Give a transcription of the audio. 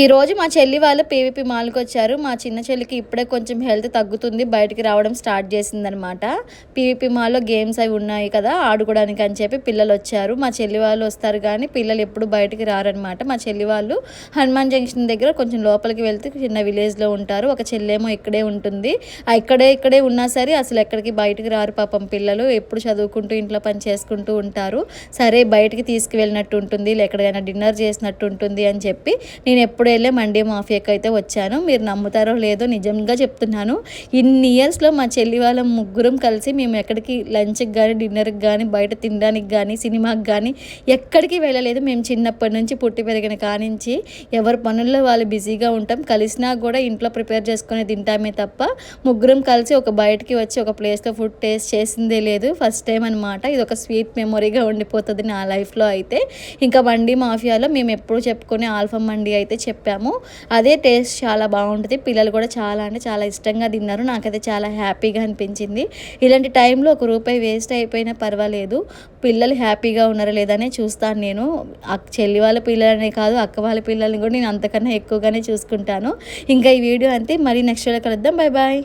ఈ రోజు మా చెల్లి వాళ్ళు పీవీపీ మాల్కి వచ్చారు. మా చిన్న చెల్లికి ఇప్పుడే కొంచెం హెల్త్ తగ్గుతుంది. బయటికి రావడం స్టార్ట్ చేసిందనమాట పీవీపీ మాల్లో గేమ్స్ అవి ఉన్నాయి కదా ఆడుకోవడానికి అని చెప్పి పిల్లలు వచ్చారు. మా చెల్లి వాళ్ళు వస్తారు కానీ పిల్లలు ఎప్పుడు బయటికి రారనమాట మా చెల్లి వాళ్ళు హనుమాన్ జంక్షన్ దగ్గర కొంచెం లోపలికి వెళ్తే చిన్న విలేజ్లో ఉంటారు. ఒక చెల్లేమో ఇక్కడే ఉంటుంది. ఇక్కడే ఇక్కడే ఉన్నా సరే అసలు ఎక్కడికి బయటికి రారు పాపం పిల్లలు. ఎప్పుడు చదువుకుంటూ ఇంట్లో పని చేసుకుంటూ ఉంటారు. సరే బయటికి తీసుకువెళ్ళినట్టు ఉంటుంది. ఎక్కడికైనా డిన్నర్ చేసినట్టు ఉంటుంది అని చెప్పి నేను ఎప్పుడు వెళ్ళే మండీ మాఫియాకి అయితే వచ్చాను. మీరు నమ్ముతారో లేదో నిజంగా చెప్తున్నాను. ఇన్ని ఇయర్స్లో మా చెల్లి వాళ్ళ ముగ్గురం కలిసి మేము ఎక్కడికి లంచ్కి కానీ డిన్నర్కి కానీ బయట తినడానికి కానీ సినిమాకి కానీ ఎక్కడికి వెళ్ళలేదు. మేము చిన్నప్పటి నుంచి పుట్టి పెరిగిన కానించి ఎవరి పనుల్లో వాళ్ళు బిజీగా ఉంటాం. కలిసినా కూడా ఇంట్లో ప్రిపేర్ చేసుకునే తింటామే తప్ప ముగ్గురం కలిసి ఒక బయటికి వచ్చి ఒక ప్లేస్లో ఫుడ్ టేస్ట్ చేసిందే లేదు. ఫస్ట్ టైం అనమాట ఇది ఒక స్వీట్ మెమొరీగా ఉండిపోతుంది నా లైఫ్లో అయితే. ఇంకా మండి మాఫియాలో మేము ఎప్పుడు చెప్పుకునే ఆల్ఫా మండి అయితే చెప్పాము. అదే టేస్ట్ చాలా బాగుంటుంది. పిల్లలు కూడా చాలా అంటే చాలా ఇష్టంగా తిన్నారు. నాకైతే చాలా హ్యాపీగా అనిపించింది. ఇలాంటి టైంలో ఒక రూపాయి వేస్ట్ అయిపోయినా పర్వాలేదు. పిల్లలు హ్యాపీగా ఉన్నారా లేదనే చూస్తాను నేను. చెల్లి వాళ్ళ పిల్లలనే కాదు అక్క వాళ్ళ పిల్లల్ని కూడా నేను అంతకన్నా ఎక్కువగానే చూసుకుంటాను. ఇంకా ఈ వీడియో అంతే. మరి నెక్స్ట్ వీడియో కలుద్దాం. Bye bye